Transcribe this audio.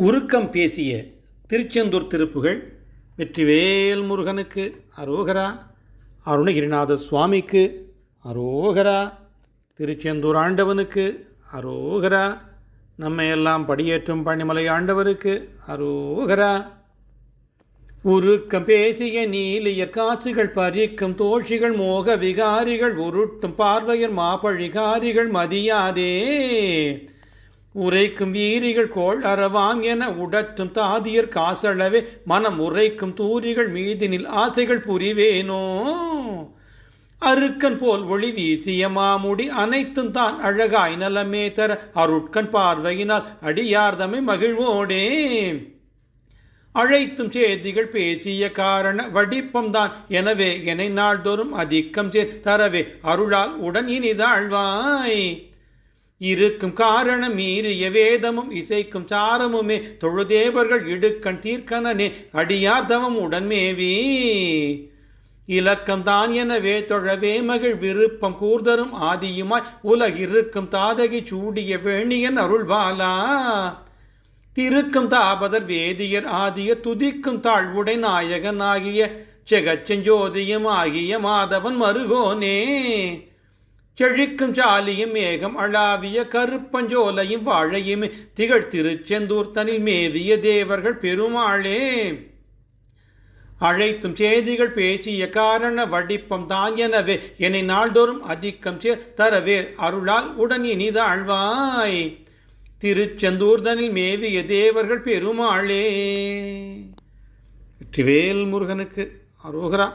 உருக்கம் பேசிய திருச்செந்தூர் திருப்புகள் வெற்றிவேல் முருகனுக்கு அரோகரா அருணகிரிநாத சுவாமிக்கு அரோகரா திருச்செந்தூர் ஆண்டவனுக்கு அரோகரா நம்மை எல்லாம் படியேற்றும் பணிமலை ஆண்டவருக்கு அரோகரா. உருக்கம் பேசிய நீலியர் காசுகள் பறிக்கும் தோஷிகள் மோக விகாரிகள் உருட்டும் பார்வையர் மாபழிகாரிகள் மதியாதே. உரைக்கும் வீரிகள் கோள் அறவாங் என உடற்றும் தாதியர் காசளவே மனம் உரைக்கும் தூரிகள் மீதினில் ஆசைகள் புரிவேனோ? அருக்கன் போல் ஒளி வீசிய மாமுடி அனைத்தும் தான் அழகாய் நலமே தர அருட்கண் பார்வையினால் அடியார்தமை மகிழ்வோடே. அழைத்தும் சேதிகள் பேசிய காரண வடிப்பம் தான் எனவே என்னை நாள்தோறும் அதிக்கம் சே தரவே. அருளால் உடன் இனிதாழ்வாய். இருக்கும் காரணம் மீறிய வேதமும் இசைக்கும் சாரமுமே. தொழுதேவர்கள் இடுக்கண் தீர்க்கனனே அடியார் தவம் உடன்மேவி இலக்கம் தான் எனவே தொழவே மகிழ் விருப்பம் கூர்தரும் ஆதியுமாய். உலகிருக்கும் தாதகி சூடிய வேணியன் அருள்பாலா. திருக்கும் தாபதர் வேதியர் ஆதிய துதிக்கும் தாழ்வுடை நாயகன் ஆகிய. செகச்செஞ்சோதியம் ஆகிய மாதவன் மருகோனே. செழிக்கும் சாலியும் மேகம் அழாவிய கருப்பஞ்சோலையும் வாழையும் திகழ் திருச்செந்தூர் தனில் மேவிய தேவர்கள் பெருமாளே. அழைத்தும் செய்திகள் பேசிய காரண வடிப்பம் தான் எனவே என்னை நாள்தோறும் அதிக்கம் சே தரவே அருளால் உடன் இனிதாழ்வாய் திருச்செந்தூர்தனில் மேவிய தேவர்கள் பெருமாளே. வெற்றிவேல் முருகனுக்கு அரோகரா.